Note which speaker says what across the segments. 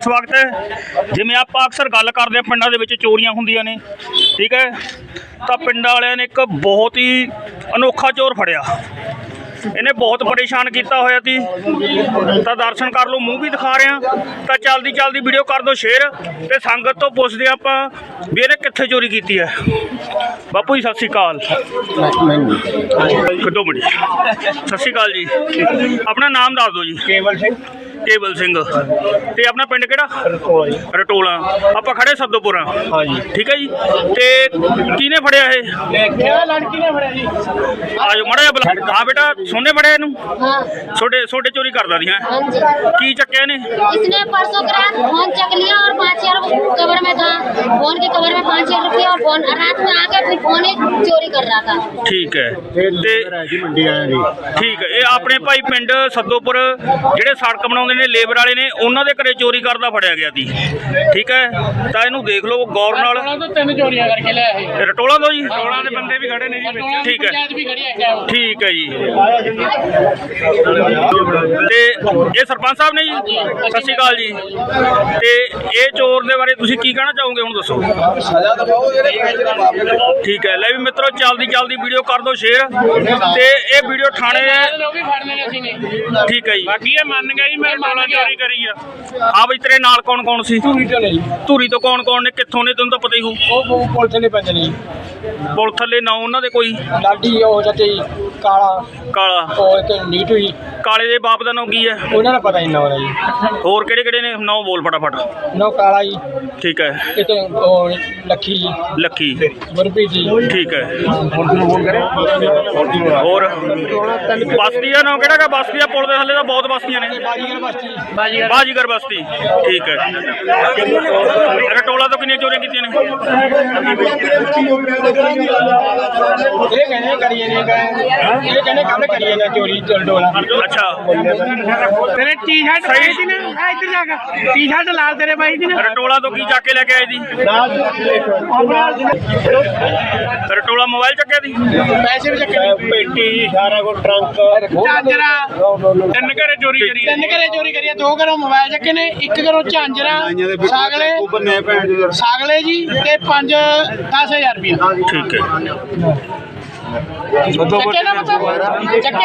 Speaker 1: ਸਵਾਗਤ ਹੈ। ਜਿਵੇਂ ਆਪਾਂ ਅਕਸਰ ਗੱਲ ਕਰਦੇ ਆ ਪਿੰਡਾਂ ਦੇ ਵਿੱਚ ਚੋਰੀਆਂ ਹੁੰਦੀਆਂ ਨੇ ਠੀਕ ਹੈ? ਤਾਂ ਪਿੰਡਾਂ ਵਾਲਿਆਂ ਨੇ ਇੱਕ ਬਹੁਤ ਹੀ ਅਨੋਖਾ ਚੋਰ ਫੜਿਆ। ਇਹਨੇ ਬਹੁਤ ਪਰੇਸ਼ਾਨ ਕੀਤਾ ਹੋਇਆ ਸੀ। ਤਾਂ ਦਰਸ਼ਨ ਕਰ ਲਓ ਮੂੰਹ ਵੀ ਦਿਖਾ ਰਿਹਾ ਤਾਂ ਜਲਦੀ ਜਲਦੀ ਵੀਡੀਓ ਕਰ ਦਿਓ ਸ਼ੇਅਰ। ਤੇ ਸੰਗਤ ਤੋਂ ਪੁੱਛਦੇ ਆਪਾਂ ਵੀ ਇਹਨੇ ਕਿੱਥੇ ਚੋਰੀ ਕੀਤੀ ਹੈ। ਬਾਪੂ ਜੀ ਸਤਿ ਸ਼੍ਰੀ ਅਕਾਲ। ਕੱਢੋ ਮੜੀ ਸਤਿ ਸ਼੍ਰੀ ਅਕਾਲ ਜੀ। ਆਪਣਾ ਨਾਮ ਦੱਸ ਦਿਓ ਜੀ।
Speaker 2: ਕੇਵਲ ਸਿੰਘ।
Speaker 1: ਕੇਵਲ ਸਿੰਘ ਤੇ ਆਪਣਾ ਪਿੰਡ ਕਿਹੜਾ
Speaker 2: ਰਤੋਲਾ ਜੀ
Speaker 1: ਰਟੋਲਾ ਆਪਾਂ ਖੜੇ ਸੱਦੋਪੁਰਾ
Speaker 2: ਹਾਂਜੀ
Speaker 1: ਠੀਕ ਹੈ ਜੀ ਤੇ ਕਿਹਨੇ ਫੜਿਆ ਇਹ
Speaker 2: ਕਿਹੜਾ ਲੜਕੀ ਨੇ ਫੜਿਆ ਜੀ
Speaker 1: ਆਜੋ ਮੜਾ ਬਲਾ ਹਾਂ ਬੇਟਾ ਸੋਨੇ ਫੜਿਆ ਇਹਨੂੰ
Speaker 3: हाँ
Speaker 1: ਛੋਟੇ ਛੋਟੇ ਚੋਰੀ ਕਰਦਾ ਦੀ ਹੈ
Speaker 3: हाँ जी
Speaker 1: ਕੀ ਚੱਕਿਆ ਨੇ
Speaker 3: इसने परसों की रात फोन चक लिया और पाँच हजार कवर में था फोन के कवर में पाँच हजार रुपये और फोन रात में आके फिर फोन ही चोरी कर रहा था
Speaker 1: ਠੀਕ ਹੈ
Speaker 2: ਤੇ
Speaker 1: ਤੇ
Speaker 2: ਜੀ ਮੰਡੀ ਆਇਆ ਜੀ
Speaker 1: ਠੀਕ ਹੈ ਇਹ ਆਪਣੇ ਭਾਈ ਪਿੰਡ ਸੱਦੋਪੁਰ ਜਿਹੜੇ ਸੜਕ ਬਣਾਉਂਦੇ ਨੇ ਲੇਬਰ ਵਾਲੇ ਨੇ ਉਹਨਾਂ ਦੇ ਘਰੇ ਚੋਰੀ ਕਰਦਾ ਫੜਿਆ ਗਿਆ ਸੀ। ਠੀਕ ਹੈ? ਤਾਂ ਇਹਨੂੰ ਦੇਖ ਲਓ ਗੌਰ ਨਾਲ
Speaker 2: ਉਹਨਾਂ ਤੋਂ ਤਿੰਨ ਚੋਰੀਆਂ ਕਰਕੇ ਲਿਆ ਇਹ
Speaker 1: ਰਟੋਲਾ ਦੋ ਜੀ?
Speaker 2: ਟੋਲਾਂ ਦੇ ਬੰਦੇ ਵੀ ਖੜੇ ਨੇ ਜੀ ਵਿੱਚ।
Speaker 1: ਠੀਕ ਹੈ। ਠੀਕ ਹੈ ਜੀ। ਤੇ ਇਹ ਸਰਪੰਚ ਸਾਹਿਬ ਨੇ ਜੀ? ਸਤਿ ਸ਼੍ਰੀ ਅਕਾਲ ਜੀ। ਤੇ ਇਹ ਚੋਰ ਦੇ ਬਾਰੇ ਤੁਸੀਂ ਕੀ ਕਹਿਣਾ ਚਾਹੋਗੇ ਹੁਣ ਦੱਸੋ? ਠੀਕ ਹੈ। ਲੈ ਵੀ ਮਿੱਤਰੋ ਜਲਦੀ ਜਲਦੀ ਵੀਡੀਓ ਕਰ ਦਿਓ ਸ਼ੇਅਰ। ਤੇ ਇਹ ਵੀਡੀਓ ਥਾਣੇ
Speaker 2: ਨੇ ਨੇ
Speaker 1: ਠੀਕ ਹੈ ਜੀ।
Speaker 2: ਬਾਕੀ ਇਹ ਮੰਨ ਗਿਆ ਜੀ ਮੈਂ ਚੋਰੀ ਕਰੀ ਆ।
Speaker 1: ਬਈ ਤੇਰੇ ਨਾਲ ਕੌਣ ਕੌਣ ਸੀ? ਧੂਰੀ ਤੋਂ ਕੌਣ ਕੌਣ ਨੇ? ਕਿੱਥੋਂ ਨੇ? ਤੈਨੂੰ ਤਾਂ ਪਤਾ ਹੀ ਹੋਊ।
Speaker 2: ਉਹ ਪੁਲਿਸ ਨੇ ਪੈਂਦੇ ਨੇ
Speaker 1: ਪੁਲ ਥੱਲੇ ਨਾਂ ਉਹਨਾਂ ਦੇ ਕੋਈ?
Speaker 2: ਲਾਡੀ ਉਹ ਜੱਤੇ ਕਾਲਾ।
Speaker 1: ਕਾਲਾ।
Speaker 2: ਉਹ ਇੱਕ ਨੀਟੂ ਜੀ
Speaker 1: ਕਾਲੇ ਦੇ ਬਾਪ ਦਾ ਨਾਂ ਕੀ ਹੈ?
Speaker 2: ਉਹਨਾਂ ਦਾ ਪਤਾ ਨਹੀਂ ਨਾ ਜੀ।
Speaker 1: ਹੋਰ ਕਿਹੜੇ ਕਿਹੜੇ ਨੇ? ਨਾਂ ਬੋਲ ਫਟਾਫਟ।
Speaker 2: ਨੋ ਕਾਲਾ ਜੀ।
Speaker 1: ਠੀਕ ਹੈ।
Speaker 2: ਇੱਕ ਉਹ ਲੱਖੀ ਜੀ।
Speaker 1: ਲੱਖੀ।
Speaker 2: ਗੁਰਪ੍ਰੀਤ ਜੀ।
Speaker 1: ਠੀਕ ਹੈ। ਹੋਰ? ਬਸਤੀ ਦਾ ਨਾਮ ਕਿਹੜਾ ਹੈ ਬਸਤੀ ਦਾ ਪੁਲ ਦੇ ਥੱਲੇ ਤਾਂ ਬਹੁਤ ਬਸਤੀਆਂ ਨੇ।
Speaker 2: ਬਾਜੀਗਰ ਬਸਤੀ। ਬਾਜੀਗਰ।
Speaker 1: ਬਾਜੀਗਰ ਬਸਤੀ। ਠੀਕ ਹੈ। ਰਟੋਲਾ ਤੋਂ ਕਿੰਨੀਆਂ ਚੋਰੀਆਂ ਕੀਤੀਆਂ ਨੇ?
Speaker 2: ਇਹ ਕਹਿੰਦੇ ਕਰੀਏ ਨੇ ਇਹ ਕਹਿੰਦੇ ਕੱਲ ਕਰੀਏ ਨੇ ਚੋਰੀ ਟੋਲਾ
Speaker 1: ਅੱਛਾ।
Speaker 2: ਤੇਰੇ ਟੀ-ਸ਼ਰਟ ਪਾਈ ਸੀ ਨਾ? ਆ ਇੱਧਰ ਜਾ ਕੇ। ਟੀ-ਸ਼ਰਟ ਲਾਲ ਤੇਰੇ ਪਾਈ ਸੀ ਨਾ।
Speaker 1: ਰਟੋਲਾ ਤੋਂ ਕੀ ਚੱਕ ਕੇ ਲੈ ਕੇ ਆਏ ਦੀ ਰਟੋਲਾ ਮੋਬਾਈਲ ਚੱਕਿਆ ਦੀ
Speaker 2: ਪੈਸੇ ਵੀ ਚੱਕੇ
Speaker 4: ਪੇਟੀ ਸਾਰਾ ਕੋ ਟਰੰਕ
Speaker 2: ਝਾਂਜਰਾ
Speaker 1: ਤਿੰਨ ਘਰੇ ਚੋਰੀ ਕਰੀ।
Speaker 2: ਤਿੰਨ ਘਰੇ ਚੋਰੀ ਕਰੀਆ ਦੋ ਘਰੋਂ ਮੋਬਾਈਲ ਚੱਕੇ ਨੇ ਇੱਕ ਘਰੋਂ ਝਾਂਜਰਾ ਸਾਗਲੇ ਸਾਗਲੇ ਜੀ ਤੇ 5 10000 ਰੁਪਇਆ
Speaker 1: ਠੀਕ ਹੈ।
Speaker 2: ਨਾ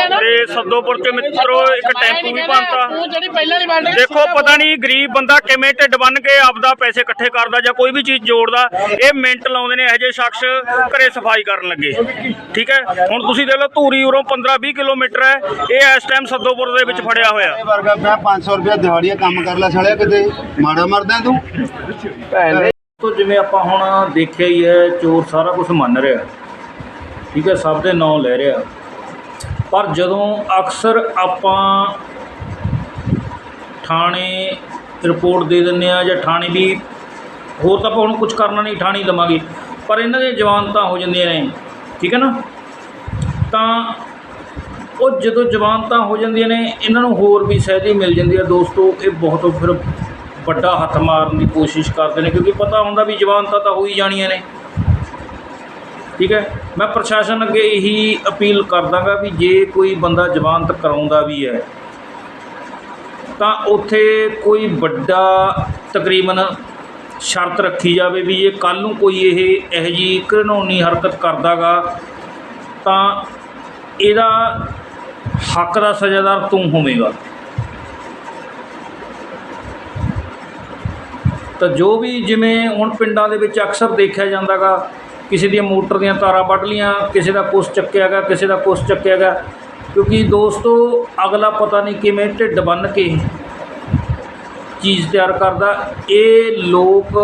Speaker 2: ਨਾ?
Speaker 1: ਤੇ ਸੱਦੋਪੁਰ ਤੇ ਮਿੱਤਰੋ ਇੱਕ ਟੈਂਪੂ ਵੀ ਬੰਨਤਾ
Speaker 2: ਤੂੰ ਜਿਹੜੀ ਪਹਿਲਾਂ ਵਾਲੀ ਬਾਲਟੀ
Speaker 1: ਦੇਖੋ ਪਤਾ ਨਹੀਂ ਗਰੀਬ ਬੰਦਾ ਕਿਵੇਂ ਢਿੱਡ ਬੰਨ ਕੇ ਆਪਦਾ ਪੈਸੇ ਇਕੱਠੇ ਕਰਦਾ ਜਾਂ ਕੋਈ ਵੀ ਚੀਜ਼ ਜੋੜਦਾ। ਇਹ ਮਿੰਟ ਲਾਉਂਦੇ ਨੇ ਇਹੋ ਜਿਹੇ ਸ਼ਖਸ ਘਰੇ ਸਫ਼ਾਈ ਕਰਨ ਲੱਗੇ। ਠੀਕ ਹੈ? ਹੁਣ ਤੁਸੀਂ ਦੇਖ ਲਓ ਧੂਰੀ ਉਰੋਂ 15 20 ਕਿਲੋਮੀਟਰ ਹੈ। ਇਹ ਇਸ ਟਾਈਮ ਸੱਦੋਪੁਰ ਦੇ ਵਿੱਚ ਫੜਿਆ ਹੋਇਆ।
Speaker 4: ਇਹ ਵਰਗਾ ਪਿਆ 500 ਰੁਪਏ ਦਿਹਾੜੀਆ ਕੰਮ ਕਰ ਲੈ ਸਾਲਿਆ ਕਿਤੇ। ਮਾੜਾ ਮਰਦਾ ਤੂੰ?
Speaker 1: ਤੋਂ ਜਿਵੇਂ ਆਪਾਂ ਹੁਣ ਦੇਖਿਆ ਹੀ ਹੈ ਚੋਰ ਸਾਰਾ ਕੁਝ ਮੰਨ ਰਿਹਾ। ਠੀਕ ਹੈ, ਸਭ ਦੇ ਨਾਂ ਲੈ ਰਿਹਾ। ਪਰ ਜਦੋਂ ਅਕਸਰ ਆਪਾਂ ਥਾਣੇ ਰਿਪੋਰਟ ਦੇ ਦਿੰਦੇ ਆ ਜਾਂ ਥਾਣੇ ਵੀ, ਹੋਰ ਤਾਂ ਆਪਾਂ ਹੁਣ ਕੁਝ ਕਰਨਾ ਨਹੀਂ ਥਾਣੇ ਹੀ ਦੇਵਾਂਗੇ ਪਰ ਇਹਨਾਂ ਦੀਆਂ ਜਵਾਨਤਾਂ ਹੋ ਜਾਂਦੀਆਂ ਨੇ, ਠੀਕ ਹੈ ਨਾ? ਤਾਂ ਉਹ ਜਦੋਂ ਜਵਾਨਤਾਂ ਹੋ ਜਾਂਦੀਆਂ ਨੇ, ਇਹਨਾਂ ਨੂੰ ਹੋਰ ਵੀ ਸਹਿਦੀ ਮਿਲ ਜਾਂਦੀ ਹੈ। ਦੋਸਤੋ, ਇਹ ਬਹੁਤ ਫਿਰ ਵੱਡਾ ਹੱਥ ਮਾਰਨ ਦੀ ਕੋਸ਼ਿਸ਼ ਕਰਦੇ ਨੇ, ਕਿਉਂਕਿ ਪਤਾ ਹੁੰਦਾ ਵੀ ਜਵਾਨਤਾਂ ਤਾਂ ਹੋ ਹੀ ਜਾਣੀਆਂ ਨੇ। ਠੀਕ ਹੈ? ਮੈਂ ਪ੍ਰਸ਼ਾਸਨ ਅੱਗੇ ਇਹੀ ਅਪੀਲ ਕਰਦਾਗਾ ਵੀ ਜੇ ਕੋਈ ਬੰਦਾ ਜਵਾਨਤ ਕਰਾਉਂਦਾ ਵੀ ਹੈ, ਤਾਂ ਉੱਥੇ ਕੋਈ ਵੱਡਾ ਤਕਰੀਬਨ ਸ਼ਰਤ ਰੱਖੀ ਜਾਵੇ ਵੀ ਜੇ ਕੱਲ ਨੂੰ ਕੋਈ ਇਹ ਇਹੋ ਜਿਹੀ ਘਿਨੌਣੀ ਹਰਕਤ ਕਰਦਾਗਾ, ਤਾਂ ਇਹਦਾ ਹੱਕ ਦਾ ਸਜ਼ਾਦਾਰ ਤੂੰ ਹੋਵੇਂਗਾ। ਤਾਂ ਜੋ ਵੀ ਜਿਵੇਂ ਹੁਣ ਪਿੰਡਾਂ ਦੇ ਵਿੱਚ ਅਕਸਰ ਦੇਖਿਆ ਜਾਂਦਾਗਾ ਕਿਸੇ ਦੀਆਂ ਮੋਟਰ ਦੀਆਂ ਤਾਰਾਂ ਵੱਢ ਲੀਆਂ, ਕਿਸੇ ਦਾ ਕੁਛ ਚੱਕਿਆ ਗਿਆ, ਕਿਸੇ ਦਾ ਕੁਛ ਚੱਕਿਆ ਗਿਆ। ਕਿਉਂਕਿ ਦੋਸਤੋ, ਅਗਲਾ ਪਤਾ ਨਹੀਂ ਕਿਵੇਂ ਢਿੱਡ ਬੰਨ ਕੇ ਚੀਜ਼ ਤਿਆਰ ਕਰਦਾ। ਇਹ ਲੋਕ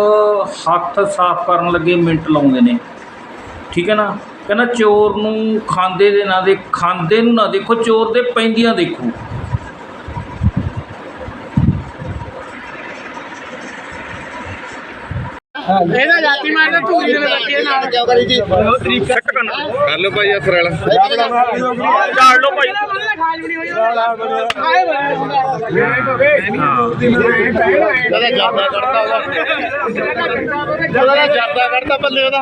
Speaker 1: ਹੱਥ ਸਾਫ਼ ਕਰਨ ਲੱਗੇ ਮਿੰਟ ਲਾਉਂਦੇ ਨੇ। ਠੀਕ ਹੈ ਨਾ? ਕਹਿੰਦਾ ਚੋਰ ਨੂੰ ਖਾਂਦੇ ਦੇ ਨਾ ਦੇ ਖਾਂਦੇ ਨੂੰ ਨਾ ਦੇਖੋ, ਚੋਰ ਦੇ ਪੈਂਦੀਆਂ ਦੇਖੋ।
Speaker 2: ਇਹਦਾ ਜਾਤੀ ਮਾਰਦਾ ਧੂਰੀ ਦੇ ਲੱਗੇ ਨਾਲ।
Speaker 1: ਇੱਕ ਘੱਟ ਕਰਨਾ
Speaker 5: ਕਰ ਲਓ ਭਾਈ ਅਸਰ ਵਾਲਾ
Speaker 1: ਝਾੜ ਲਓ ਭਾਈ
Speaker 5: ਜਦਾ ਜਾਂਦਾ ਕਰਦਾ ਉਹਦਾ ਜਦਾ ਜਾਂਦਾ ਕਰਦਾ ਬੱਲੇ ਉਹਦਾ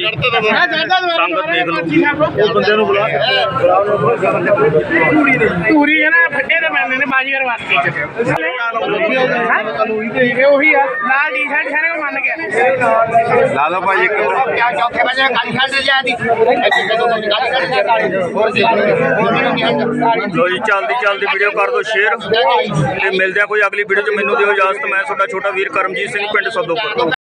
Speaker 5: ਜਾਂਦਾ। ਕਰਦਾ ਤਾਂ
Speaker 1: ਸੰਗਤ ਦੇਖ ਲਓ।
Speaker 5: ਉਹ ਬੰਦੇ ਨੂੰ ਬੁਲਾ
Speaker 2: ਧੂਰੀ ਹੈ ਨਾ ਫੱਟੇ ਤੇ ਪੈਂਦੇ ਨੇ ਬਾਜੀਗਰ ਵਾਸਤੇ ਇਹ ਉਹੀ ਆ ਲਾਲ ਟੀ ਸ਼ਰਟ ਸਾਰੇ ਮੰਨ ਗਿਆ
Speaker 5: ਲਾ ਲਓ ਭਾਈ ਇੱਕ
Speaker 2: ਕਿਆ ਚੌਥੇ ਵਜੇ ਕਾਲੀ ਸ਼ਰਟ ਲਿਆ
Speaker 1: ਲੋ ਜੀ, ਚੱਲਦੀ ਚੱਲਦੀ ਵੀਡੀਓ ਕਰ ਦਿਓ ਸ਼ੇਅਰ ਤੇ ਮਿਲਦੇ ਆ ਕੋਈ ਅਗਲੀ ਵੀਡੀਓ 'ਚ। ਮੈਨੂੰ ਦਿਓ ਇਜਾਜ਼ਤ, ਮੈਂ ਤੁਹਾਡਾ ਛੋਟਾ ਵੀਰ ਕਰਮਜੀਤ ਸਿੰਘ, ਪਿੰਡ ਸਦੋਪੁਰ।